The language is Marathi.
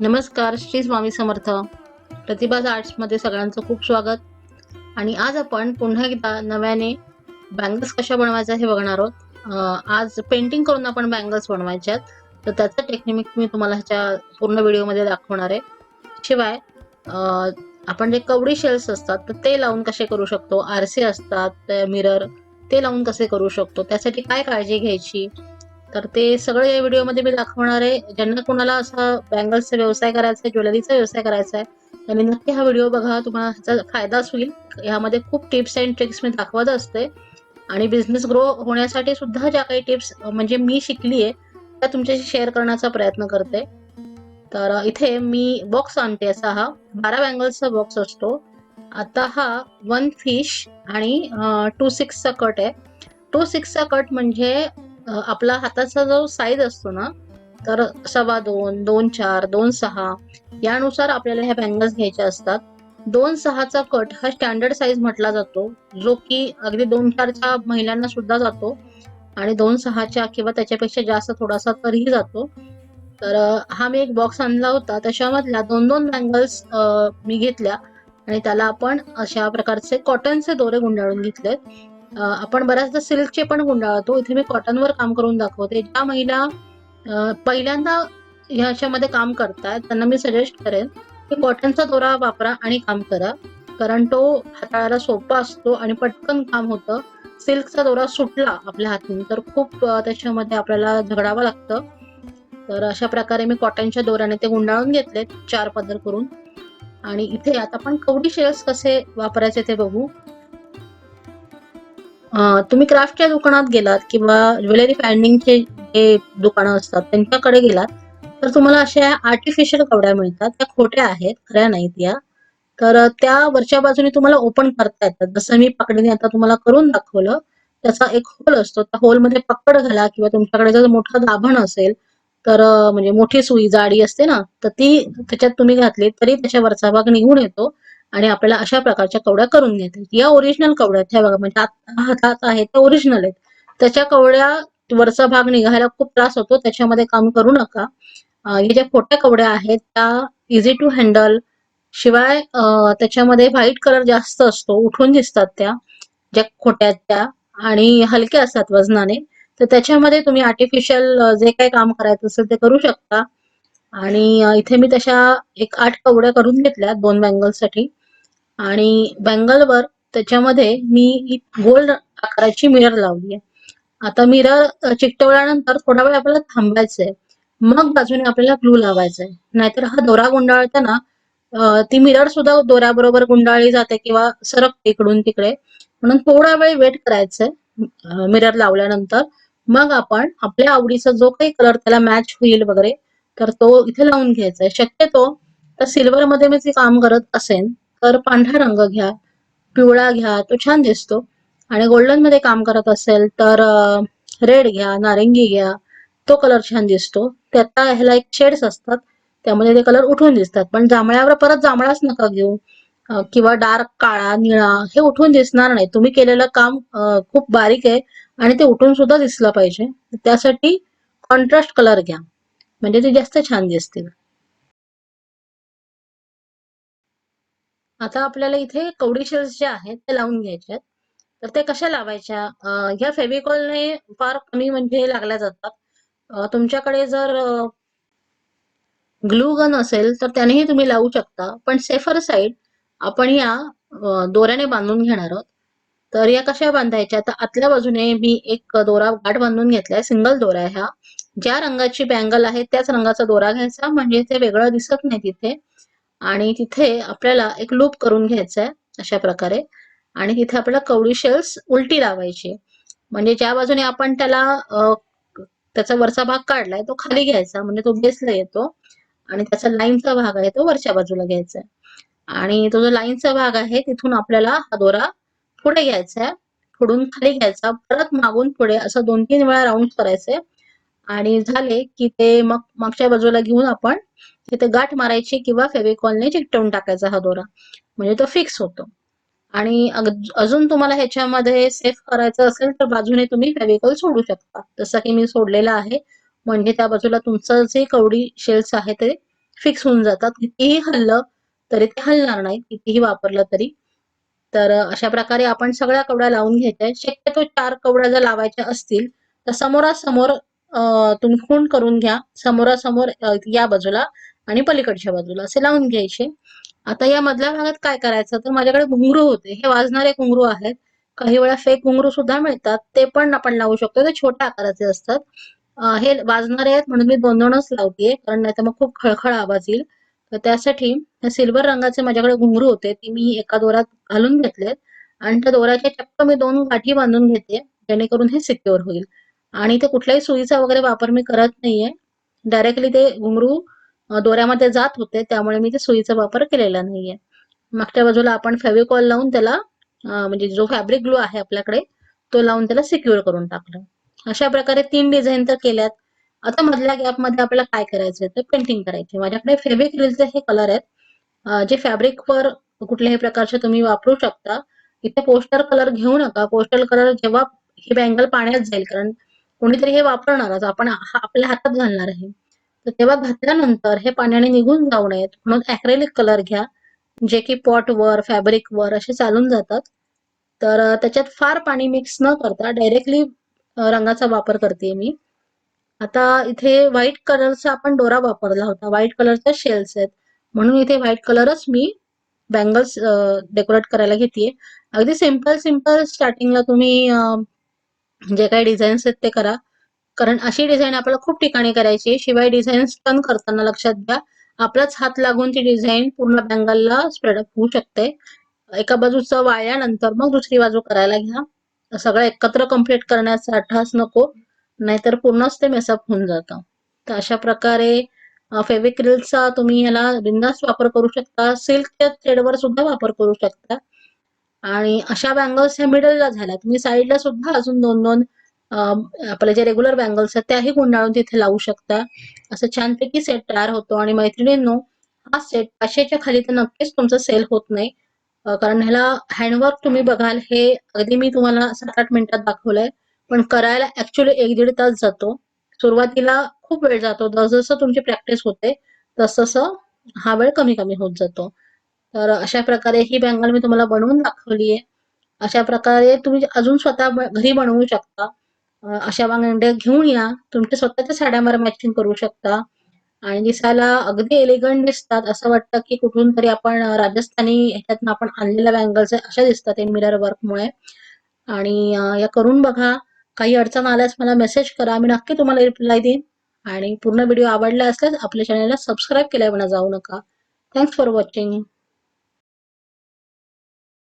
नमस्कार श्री स्वामी समर्थ. प्रतिभाज आर्ट्समध्ये सगळ्यांचं खूप स्वागत. आणि आज आपण पुन्हा एकदा नव्याने बँगल्स कशा बनवायच्या हे बघणार आहोत. आज पेंटिंग करून आपण बँगल्स बनवायच्यात. तर त्याचं टेक्निक मी तुम्हाला ह्याच्या पूर्ण व्हिडिओमध्ये दाखवणार आहे. शिवाय आपण जे कवडी शेल्स असतात तर ते लावून कसे करू शकतो? आरसे असतात मिरर ते लावून कसे करू शकतो? त्यासाठी काय काळजी घ्यायची? तर ते सगळे या व्हिडिओमध्ये मी दाखवणार आहे. ज्यांना कोणाला असा बँगल्सचा व्यवसाय करायचा आहे ज्वेलरीचा व्यवसाय करायचा आहे त्यांनी नक्की हा व्हिडिओ बघा. तुम्हाला ह्याचा फायदाच होईल ह्यामध्ये खूप टिप्स अँड ट्रिक्स मी दाखवत असते. आणि बिझनेस ग्रो होण्यासाठी सुद्धा ज्या काही टिप्स म्हणजे मी शिकली आहे त्या तुमच्याशी शेअर करण्याचा प्रयत्न करते. तर इथे मी बॉक्स आणते असा हा. बारा बँगल्सचा बॉक्स असतो. आता हा वन फिश आणि टू सिक्सचा कट आहे. टू सिक्सचा कट म्हणजे आपला हाताचा जो साईज असतो ना तर सव्वा दोन दोन चार दोन सहा यानुसार आपल्याला ह्या बँगल्स घ्यायच्या असतात. दोन सहाचा कट हा स्टँडर्ड साईज म्हटला जातो जो की अगदी दोन चारच्या महिलांना सुद्धा जातो आणि दोन सहाच्या किंवा त्याच्यापेक्षा जास्त थोडासा तरीही जातो. तर हा मी एक बॉक्स आणला होता. त्याच्यामधल्या दोन दोन बँगल्स मी घेतल्या आणि त्याला आपण अशा प्रकारचे कॉटनचे दोरे गुंडाळून घेतलेत. आपण बऱ्याचदा सिल्कचे पण गुंडाळतो हो, इथे मी कॉटनवर काम करून दाखवते. ज्या महिला पहिल्यांदा ह्याच्यामध्ये काम करतात त्यांना मी सजेस्ट करेन की कॉटनचा दोरा वापरा आणि काम करा. कारण तो हाताळायला सोपा असतो आणि पटकन काम होतं. सिल्कचा दोरा सुटला आपल्या हातून तर खूप त्याच्यामध्ये आपल्याला झगडावं लागतं. तर अशा प्रकारे मी कॉटनच्या दोऱ्याने ते गुंडाळून घेतलेत चार पदर करून. आणि इथे आता आपण कवडी शेल्स कसे वापरायचे ते बघू. तुम्ही क्राफ्टच्या दुकानात गेलात किंवा ज्वेलरी फायंडिंगचे जे दुकानं असतात त्यांच्याकडे गेलात तर तुम्हाला अशा आर्टिफिशियल कवड्या मिळतात. त्या खोट्या आहेत खऱ्या नाहीत या. तर त्या वरच्या बाजूने तुम्हाला ओपन करता येतात. जसं मी पकडीने आता तुम्हाला करून दाखवलं त्याचा एक होल असतो. त्या होलमध्ये पकड घाला किंवा तुमच्याकडे जर मोठं दाभण असेल तर म्हणजे मोठी सुई जाडी असते ना तर ती त्याच्यात तुम्ही घातली तरी त्याच्या वरचा भाग निघून येतो. आणि आपल्याला अशा प्रकारच्या कवड्या करून घेता या ओरिजिनल कवड्या आहेत. ह्या बघा म्हणजे आता हातात आहेत त्या ओरिजिनल आहेत. त्याच्या कवड्या वरचा भाग निघायला खूप त्रास होतो. त्याच्यामध्ये काम करू नका. हे या ज्या खोट्या कवड्या आहेत त्या इझी टू हँडल शिवाय त्याच्यामध्ये व्हाईट कलर जास्त असतो. उठून दिसतात त्या ज्या खोट्या त्या. आणि हलक्या असतात वजनाने. तर त्याच्यामध्ये तुम्ही आर्टिफिशियल जे काही काम करायचं असेल ते करू शकता. आणि इथे मी तशा एक आठ कवड्या करून घेतल्या दोन बँगलसाठी आणि बँगलवर त्याच्यामध्ये मी गोल्ड आकाराची मिरर लावली आहे. आता मिरर चिकटवल्यानंतर थोडा वेळ आपल्याला थांबायचंय. मग बाजूने आपल्याला ग्लू आहे नाहीतर हा दोरा गुंडाळताना ती मिरर सुद्धा दोऱ्याबरोबर गुंडाळली जाते किंवा सरकते इकडून तिकडे. म्हणून थोडा वेळ वेट करायचंय मिरर लावल्यानंतर. मग आपण आपल्या आवडीचा जो काही कलर त्याला मॅच होईल वगैरे तर तो इथे लावून घ्यायचा आहे. शक्यतो तर सिल्वर मध्ये मी ते काम करत असेन तर पांढरा रंग घ्या पिवळा घ्या तो छान दिसतो. आणि गोल्डनमध्ये काम करत असेल तर रेड घ्या नारिंगी घ्या तो कलर छान दिसतो. त्यात ह्याला एक शेड्स असतात त्यामध्ये ते कलर उठून दिसतात. पण जांभळ्यावर परत जांभळाच नका घेऊ. किंवा डार्क काळा निळा हे उठून दिसणार नाही. तुम्ही केलेलं काम खूप बारीक आहे आणि ते उठून सुद्धा दिसलं पाहिजे. त्यासाठी कॉन्ट्रास्ट कलर घ्या. म्हणजे ते जास्त छान दिसतील. आता आपल्याला इथे कवडी शेल्स जे आहेत ते लावून घ्यायचे आहेत. तर ते कशा लावायच्या? ह्या फेविकॉलने फार कमी म्हणजे लागल्या जातात. तुमच्याकडे जर ग्लू गन असेल तर त्यानेही तुम्ही लावू शकता. पण सेफर साईड आपण या दोऱ्याने बांधून घेणार आहोत. तर या कशा बांधायच्या? तर आतल्या बाजूने मी एक दोरा गाठ बांधून घेतलाय सिंगल दोरा ह्या हा. ज्या रंगाची बँगल आहे त्याच रंगाचा दोरा घ्यायचा म्हणजे ते वेगळं दिसत नाही तिथे. आणि तिथे आपल्याला एक लूप करून घ्यायचा आहे अशा प्रकारे. आणि तिथे आपल्याला कवडी शेल्स उलटी लावायची. म्हणजे ज्या बाजूने आपण त्याला त्याचा वरचा भाग काढलाय तो खाली घ्यायचा म्हणजे तो बेसला येतो. आणि त्याचा लाईनचा भाग आहे तो वरच्या बाजूला घ्यायचा आहे आणि तो जो लाईनचा भाग आहे तिथून आपल्याला हा दोरा पुढे घ्यायचंय. आहे पुढून खाली घ्यायचा. परत मागून पुढे असं दोन तीन वेळा राऊंड करायचे. आणि झाले की ते मग मागच्या बाजूला घेऊन आपण तिथे गाठ मारायची किंवा फेविकॉलने चिकटवून टाकायचा हा दोरा. म्हणजे तो फिक्स होतो. आणि अजून तुम्हाला ह्याच्यामध्ये सेफ करायचं असेल तर बाजूने तुम्ही फेविकॉल सोडू शकता. जसं की मी सोडलेला आहे. म्हणजे त्या बाजूला तुमचं जे कवडी शेल्स आहे ते फिक्स होऊन जातात. कितीही हल्लं तरी ते हलणार नाही. कितीही वापरलं तरी. तर अशा प्रकारे आपण सगळ्या कवड्या लावून घ्यायच्या शक्यतो चार कवड्या जर लावायच्या असतील तर समोरासमोर अ, तुम्ही खूण करून घ्या. समोरासमोर या बाजूला आणि पलीकडच्या बाजूला असे लावून घ्यायचे. आता या मधल्या भागात काय करायचं? तर माझ्याकडे घुंगरू होते. हे वाजणारे घुंगरू आहेत. काही वेळा फेक घुंगरू सुद्धा मिळतात. ते पण आपण लावू शकतो. ते छोट्या आकाराचे असतात. हे वाजणारे आहेत म्हणून मी दोन दोनच लावते कारण नाही तर मग खूप खळखळ आवाज येईल. तर त्यासाठी सिल्वर रंगाचे माझ्याकडे घुंगरू होते ती मी एका दोरात घालून घेतलेत. आणि त्या दोऱ्याच्या चक्क मी दोन गाठी बांधून घेते जेणेकरून हे सिक्युअर होईल. आणि ते कुठल्याही सुईचा वगैरे वापर मी करत नाहीये. डायरेक्टली ते घुंगरू दोऱ्यामध्ये जात होते त्यामुळे मी ते सुईचा वापर केलेला नाहीये. मागच्या बाजूला आपण फेविकॉल लावून त्याला म्हणजे जो फॅब्रिक ग्लू आहे आपल्याकडे तो लावून त्याला सिक्युअर करून टाकलं. अशा प्रकारे तीन डिझाईन तर केल्यात. आता मधल्या गॅपमध्ये आपल्याला काय करायचंय तर पेंटिंग करायची माझ्याकडे फेब्रिक रिलचे हे कलर आहेत. जे फॅब्रिकवर कुठल्याही प्रकारचे तुम्ही वापरू शकता. इथे पोस्टर कलर घेऊ नका. पोस्टर कलर जेव्हा हे बँगल पाण्यात जाईल कारण कोणीतरी हे वापरणारच. आपण आपल्या हातात घालणार आहे. तर तेव्हा घातल्यानंतर हे पाण्याने निघून जाऊ नयेत. म्हणून अॅक्रेलिक कलर घ्या. जे की पॉट वर फॅब्रिक वर असे चालून जातात. तर त्याच्यात फार पाणी मिक्स न करता डायरेक्टली रंगाचा वापर करते मी. आता इथे व्हाईट कलरचा आपण दोरा वापरला होता. व्हाईट कलरच्या शेल्स आहेत. म्हणून इथे व्हाईट कलरच मी बँगल्स डेकोरेट करायला घेतेय. अगदी सिंपल सिंपल स्टार्टिंगला तुम्ही जे काही डिझाईन्स आहेत ते करा. कारण अशी डिझाईन आपल्याला खूप ठिकाणी करायची शिवाय डिझाईन्स टर्न करताना लक्षात घ्या. आपलाच हात लागून ती डिझाईन पूर्ण बँगलला स्प्रेडअप होऊ शकते. एका बाजूचं वाळल्यानंतर मग दुसरी बाजू करायला घ्या. सगळं एकत्र कंप्लीट करण्याचा अट्टहास नको. नाहीतर पूर्णच ते मेसअप होऊन जातं. तर अशा प्रकारे फेविक्रिलचा तुम्ही ह्याला बिंदास वापर करू शकता. सिल्कच्या थ्रेडवर सुद्धा वापर करू शकता. आणि अशा बँगल्स ह्या मिडलला झाल्या तुम्ही साईडला सुद्धा अजून दोन दोन आपले जे रेग्युलर बँगल्स आहेत त्याही गुंडाळून तिथे लावू शकता. असं छानपैकी सेट तयार होतो. आणि मैत्रिणींनो हा सेट पाचशेच्या खाली तर नक्कीच तुमचं सेल होत नाही. कारण ह्याला हँडवर्क तुम्ही बघाल हे अगदी मी तुम्हाला सात आठ मिनिटात दाखवलंय. पण करायला ऍक्च्युली एक दीड तास जातो. सुरुवातीला खूप वेळ जातो. जसजसं तुमची प्रॅक्टिस होते तसतसं हा वेळ कमी कमी होत जातो. तर अशा प्रकारे ही बँगल मी तुम्हाला बनवून दाखवली आहे. अशा प्रकारे तुम्ही अजून स्वतः घरी बनवू शकता. अशा बांगड्या घेऊन या. तुमच्या स्वतःच्या साड्यांवर मॅचिंग करू शकता. आणि दिसायला अगदी एलिगंट दिसतात. असं वाटतं की कुठून तरी आपण राजस्थानी ह्याच्यातनं आपण आणलेल्या बँगल्स अशा दिसतात मिरर वर्कमुळे आणि या करून बघा. काही अडचण आल्यास मला मेसेज करा. मी नक्की तुम्हाला रिप्लाय देईन. आणि पूर्ण व्हिडिओ आवडला असल्यास आपल्या चॅनलला सबस्क्राईब केल्याविना जाऊ नका. Thanks for watching